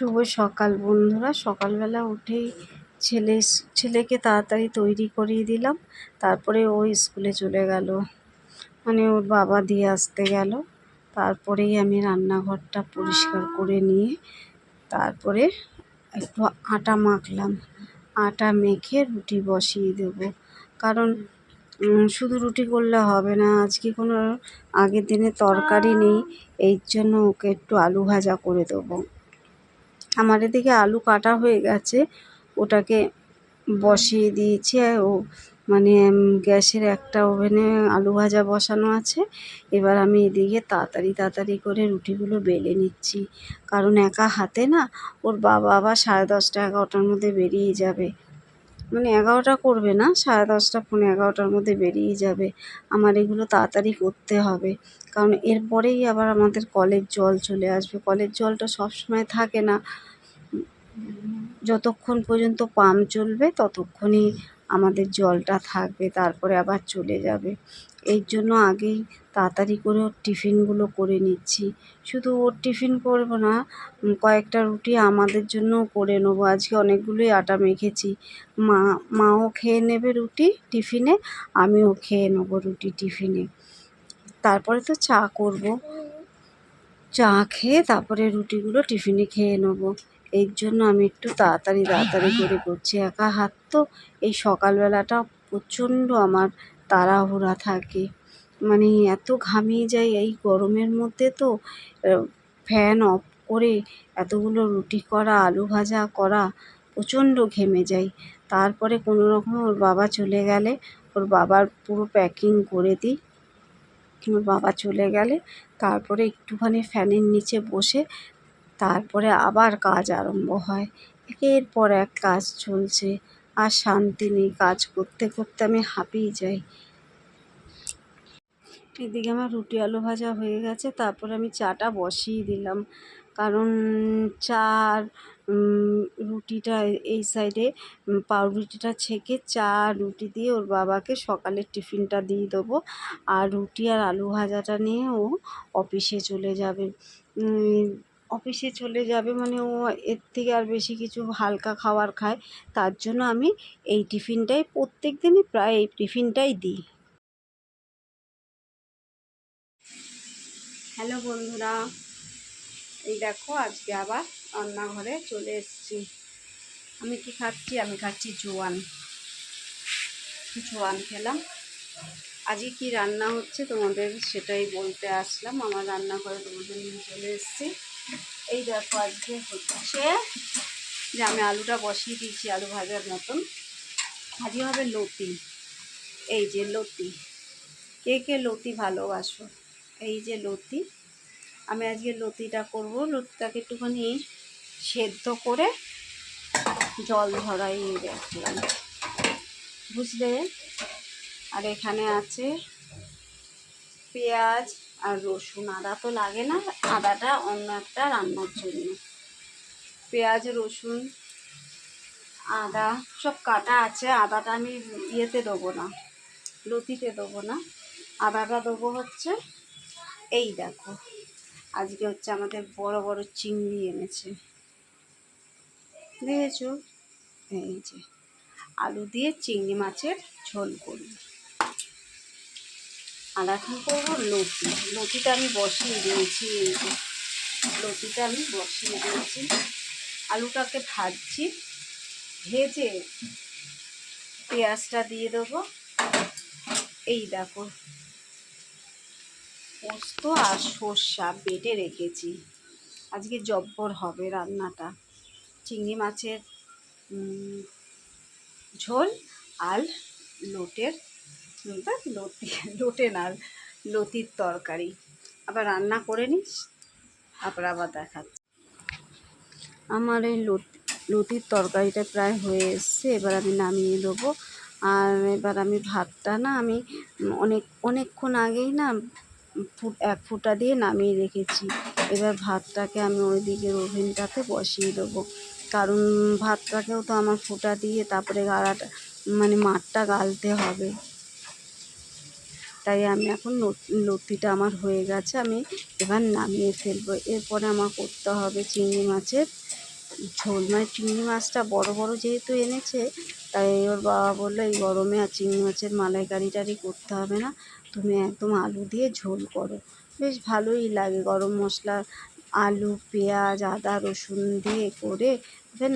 শুভ সকাল, বন্ধুরা। সকালবেলা উঠেই ছেলে ছেলেকে তাড়াতাড়ি তৈরি করিয়ে দিলাম। তারপরে ও স্কুলে চলে গেল। মানে ওর বাবা দিয়ে আসতে গেল। তারপরেই আমি রান্নাঘরটা পরিষ্কার করে নিয়ে তারপরে একটু আটা মাখলাম। আটা মেখে রুটি বসিয়ে দেবো। কারণ শুধু রুটি করলে হবে না, আজকে কোনো আগের দিনে তরকারি নেই। এই জন্য ওকে একটু আলু ভাজা করে দেবো। আমার এদিকে আলু কাটা হয়ে গেছে। ওটাকে বসিয়ে দিয়েছি। ও মানে গ্যাসের একটা ওভেনে আলু ভাজা বসানো আছে। এবার আমি এদিকে তাড়াতাড়ি তাড়াতাড়ি করে রুটিগুলো বেলে নিচ্ছি। কারণ একা হাতে না, ওর বাবা আবার সাড়ে দশটা এগারোটার মধ্যে বেরিয়ে যাবে। মানে এগারোটা করবে না? সাড়ে দশটা, পৌনে এগারোটার মধ্যে বেরিয়ে যাবে। আমার এগুলো তাড়াতাড়ি করতে হবে। কারণ এরপরেই আবার আমাদের কলের জল চলে আসবে। কলের জলটা সবসময় থাকে না। যতক্ষণ পর্যন্ত পাম্প চলবে, ততক্ষণই আমাদের জলটা থাকবে, তারপরে আবার চলে যাবে। এই জন্য আগেই তাড়াতাড়ি করে ওর টিফিনগুলো করে নিচ্ছি। শুধু ওর টিফিন করব না কয়েকটা রুটি আমাদের জন্যও করে নেব। আজকে অনেকগুলোই আটা মেখেছি। মা, মাও খেয়ে নেবে রুটি টিফিনে, আমিও খেয়ে নেব রুটি টিফিনে। তারপরে তো চা করব। চা খেয়ে তারপরে রুটিগুলো টিফিনে খেয়ে নেব। এর জন্য আমি একটু তাড়াতাড়ি তাড়াতাড়ি করে করছি। একা হাত তো এই সকালবেলাটা প্রচণ্ড আমার তাড়াহুড়া থাকে। মানে এত ঘামিয়ে যাই এই গরমের মধ্যে তো ফ্যান অফ করে এতগুলো রুটি করা, আলু ভাজা করা প্রচণ্ড ঘেমে যাই তারপরে কোনো রকম ওর বাবা চলে গেলে, ওর বাবার পুরো প্যাকিং করে দিই। ওর বাবা চলে গেলে তারপরে একটুখানি ফ্যানের নিচে বসে তারপরে আবার কাজ আরম্ভ হয়। একের পর এক কাজ চলছে। আর শান্তি নেই কাজ করতে করতে আমি হাঁপিয়ে যাই। এদিকে আমার রুটি আলু ভাজা হয়ে গেছে, তারপর আমি চাটা বসিয়ে দিলাম। কারণ চা রুটিটা এই সাইডে পাউরুটিটা ছেঁকে চা রুটি দিয়ে ওর বাবাকে সকালের টিফিনটা দিয়ে দেবো। আর রুটি আর আলু ভাজাটা নিয়ে ও অফিসে চলে যাবে। অফিসে চলে যাবে মানে ও এর থেকে আর বেশি কিছু হালকা খাবার খায়, তার জন্য আমি এই টিফিনটাই প্রত্যেক দিনই প্রায় এই টিফিনটাই দিই। হ্যালো বন্ধুরা, এই দেখো আজকে আবার রান্নাঘরে চলে এসেছি। আমি কি খাচ্ছি? আমি খাচ্ছি জোয়ান। জোয়ান খেলাম। আজকে কি রান্না হচ্ছে তোমাদের সেটাই বলতে আসলাম। আমার রান্নাঘরে তোমাদের নিয়ে চলে এসেছি। এই দেখো আজকে হচ্ছে যে আমি আলুটা বসিয়ে দিয়েছি আলু ভাজার মতন। আজকে হবে লতি। এই যে লতি। কে কে লতি ভালোবাসো? এই যে লতি। আমি আজকে লতিটা করব। লতিটাকে একটুখানি সেদ্ধ করে জল ধরাই রাখলাম। বুঝলে? আর এখানে আছে পেঁয়াজ আর রসুন আদা তো লাগে না, আদাটা অন্য একটা রান্নার জন্য। পেঁয়াজ, রসুন, আদা সব কাটা আছে, আদাটা আমি ইয়েতে দেবো না, লতিতে দেবো না। আদাটা দেবো হচ্ছে এই দেখো, আজকে হচ্ছে আমাদের বড় বড় চিংড়ি এনেছে। দেখেছ? এই যে, আলু দিয়ে চিংড়ি মাছের ঝোল করি আর এখন করব লতি। লতিটা আমি বসিয়ে দিয়েছি লতিটা আমি বসিয়ে দিয়েছি। আলুটাকে ভাজছি। ভেজে পেঁয়াজটা দিয়ে দেবো। এই দেখো। পোস্ত আর সর্ষা বেটে রেখেছি। আজকে জব্বর হবে রান্নাটা। চিংড়ি মাছের ঝোল আর লোটের লতি, লোটে না, লতির তরকারি। আবার রান্না করে নিস আবার আবার দেখাচ্ছি। আমার এই লতির তরকারিটা প্রায় হয়ে এসছে, এবার আমি নামিয়ে দেবো। আর এবার আমি ভাতটা না, আমি অনেক, অনেকক্ষণ আগেই না ফুট এক ফুটা দিয়ে নামিয়ে রেখেছি। এবার ভাতটাকে আমি ওই দিকের ওভেনটাতে বসিয়ে দেবো। কারণ ভাতটাকেও তো আমার ফুটা দিয়ে তারপরে গাড়াটা মানে মাঠটা গালতে হবে। তাই আমি এখন লতিটা আমার হয়ে গেছে, আমি এবার নামিয়ে ফেলব। এরপরে আমার করতে হবে চিংড়ি মাছের ঝোল। মানে চিংড়ি মাছটা বড় বড় যেহেতু এনেছে, তাই ওর বাবা বলল, এই গরমে আর চিংড়ি মাছের মালাইকারি টারি করতে হবে না। তুমি একদম আলু দিয়ে ঝোল করো। বেশ ভালোই লাগে গরম মশলা, আলু, পেঁয়াজ, আদা, রসুন দিয়ে করে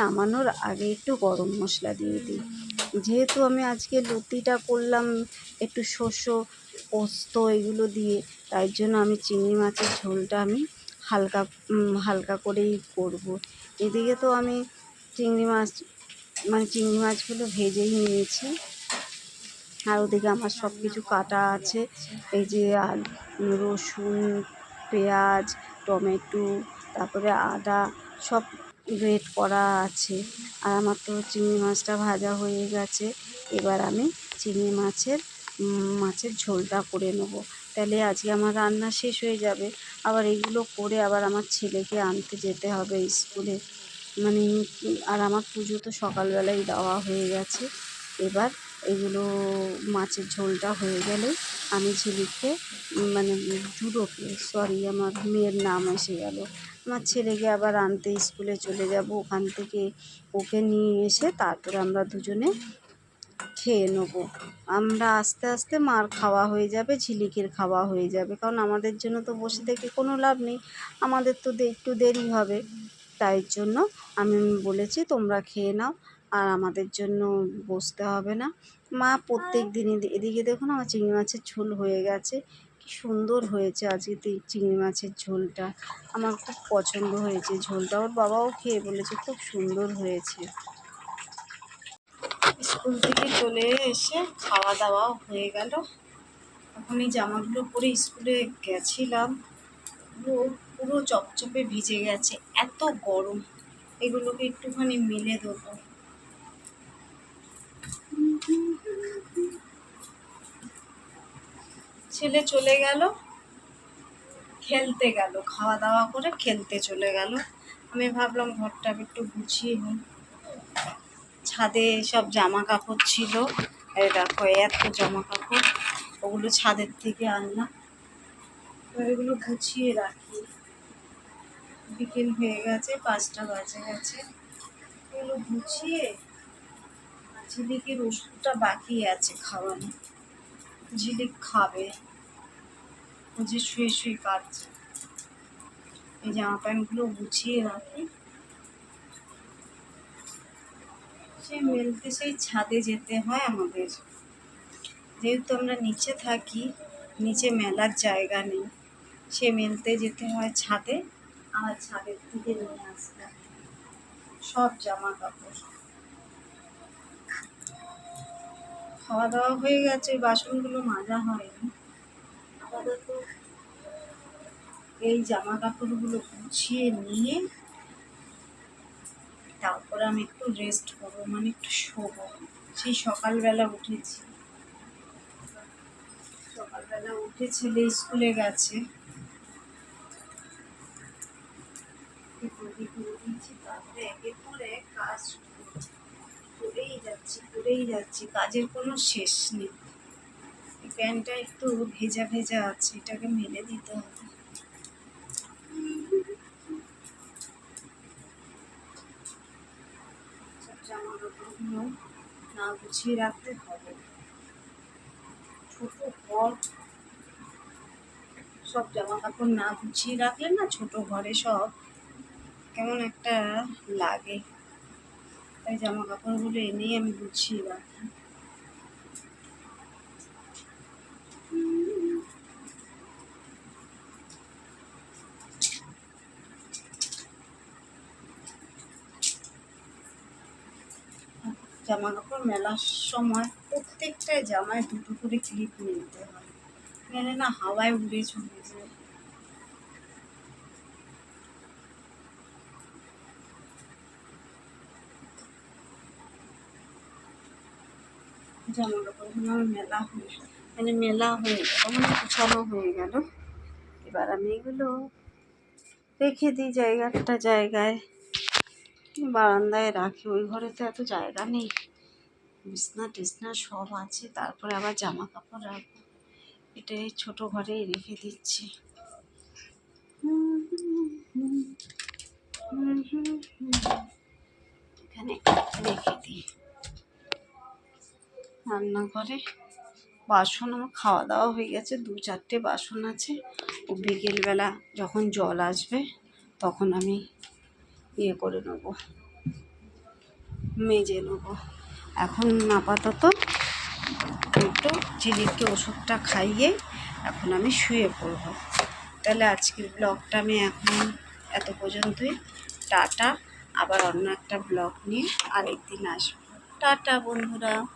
নামানোর আগে একটু গরম মশলা দিয়ে দিই। যেহেতু আমি আজকে লুচিটা করলাম একটু শস্য পোস্ত এগুলো দিয়ে, তাই জন্য আমি চিংড়ি মাছের ঝোলটা আমি হালকা হালকা করেই করব। এদিকে তো আমি চিংড়ি মাছ মানে চিংড়ি মাছগুলো ভেজেই নিয়েছি। আর ওদিকে আমার সব কিছু কাটা আছে। এই যে রসুন, পেঁয়াজ, টমেটো, তারপরে আদা, সব গ্রেট করা আছে। আর আমার তো চিংড়ি মাছটা ভাজা হয়ে গেছে। এবার আমি চিংড়ি মাছের মাছের ঝোলটা করে নেব। তাহলে আজকে আমার রান্না শেষ হয়ে যাবে। আবার এগুলো করে আবার আমার ছেলেকে আনতে যেতে হবে স্কুলে। মানে আর আমার পুজো তো সকালবেলাই দেওয়া হয়ে গেছে। এবার এগুলো মাছের ঝোলটা হয়ে গেলে আমি ঝিলিককে মানে জুডোকে সরি আমার মেয়ের নাম এসে গেল। আমার ছেলেকে আবার আনতে স্কুলে চলে যাব। ওখান থেকে ওকে নিয়ে এসে তারপরে আমরা দুজনে খেয়ে নেব। আমরা আস্তে আস্তে মার খাওয়া হয়ে যাবে, ঝিলিকের খাওয়া হয়ে যাবে। কারণ আমাদের জন্য তো বসে থেকে কোনো লাভ নেই। আমাদের তো একটু দেরি হবে। তাই জন্য আমি বলেছি, তোমরা খেয়ে নাও। আর আমাদের জন্য বসতে হবে না। মা প্রত্যেক দিন এদিকে দেখুন আমার চিংড়ি মাছের ঝোল হয়ে গেছে। কি সুন্দর হয়েছে আজকে চিংড়ি মাছের ঝোলটা। আমার খুব পছন্দ হয়েছে ঝোলটা। ওর বাবাও খেয়ে বলেছে, খুব সুন্দর হয়েছে। স্কুল থেকে চলে এসে খাওয়া দাওয়া হয়ে গেল। এখন এই জামাগুলো পরে স্কুলে গেছিলাম। পুরো পুরো চপচপে ভিজে গেছে, এত গরম। এগুলোকে একটুখানি মেলে দেবো। ছেলে চলে গেল। খেলতে গেল খাওয়া দাওয়া করে খেলতে চলে গেল। আমি ভাবলাম ঘরটা একটু গুছিয়ে নিই। ছাদে সব জামা কাপড় ছিল দেখো, এত জামা কাপড় ওগুলো ছাদের থেকে আনলাম। এগুলো গুছিয়ে রাখি। বিকেল হয়ে গেছে, পাঁচটা বাজে গেছে। এগুলো গুছিয়ে ঝিলিকের ওষুধটা বাকি আছে খাওয়ানো। ঝিলিক খাবে। ও যে শুয়ে শুয়ে কাটছে এই জামা প্যান্টগুলো গুছিয়ে রাখি। সেই মেলতে সেই ছাদে যেতে হয় আমাদের। যেহেতু আমরা নিচে থাকি, নিচে মেলার জায়গা নেই, সে মেলতে যেতে হয় ছাদে। আর ছাদের থেকে নিয়ে আসতে সব জামা কাপড় খাওয়া দাওয়া হয়ে গেছে, বাসনগুলো মাজা হয়নি। আপাতত এই জামা কাপড়গুলো গুছিয়ে নিয়ে তারপর আমি একটু রেস্ট করব মানে একটু শোবো। সেই সকালবেলা উঠেছি। সকালবেলা উঠে ছেলে স্কুলে গেছে। তারপরে একের পর এক কাজ করেই যাচ্ছি করেই যাচ্ছি, কাজের কোনো শেষ নেই। প্যান্টটা একটু ভেজা ভেজা আছে, এটাকে মেলে দিতে হবে। কাপড়গুলো না গুছিয়ে রাখতে হবে। ছোট ঘর, সব জামা কাপড় না গুছিয়ে রাখলে না ছোট ঘরে সব কেমন একটা লাগে। তাই জামা কাপড়গুলো এনেই আমি গুছিয়ে রাখি। জামা কাপড় মেলার সময় প্রত্যেকটা জামায় দুটো করে ক্লিপ নিতে হয়। নাহলে না হাওয়ায় উড়ে চলে যায় জামা আমার মেলা হয়ে মানে মেলা হয়ে গেল মানে গুছানো হয়ে গেল। এবার আমি এগুলো রেখে দিই জায়গাটা জায়গায়। বারান্দায় রাখি, ওই ঘরে তো এত জায়গা নেই। বিছনা টিছনা সব আছে, তারপরে আবার জামা কাপড় রাখব। এটা এই ছোটো ঘরেই রেখে দিচ্ছি। এখানে রেখে দিই। রান্নাঘরে বাসন আমার খাওয়া দাওয়া হয়ে গেছে, দু চারটে বাসন আছে। ও বিকেলবেলা যখন জল আসবে, তখন আমি ইয়ে করে নেব, মেজে নেব। এখন আপাতত একটু ঝিলিককে ওষুধটা খাইয়ে এখন আমি শুয়ে পড়ব। তাহলে আজকের ব্লগটা আমি এখন এত পর্যন্তই। টাটা, আবার অন্য একটা ব্লগ নিয়ে আরেকদিন আসব। টাটা, বন্ধুরা।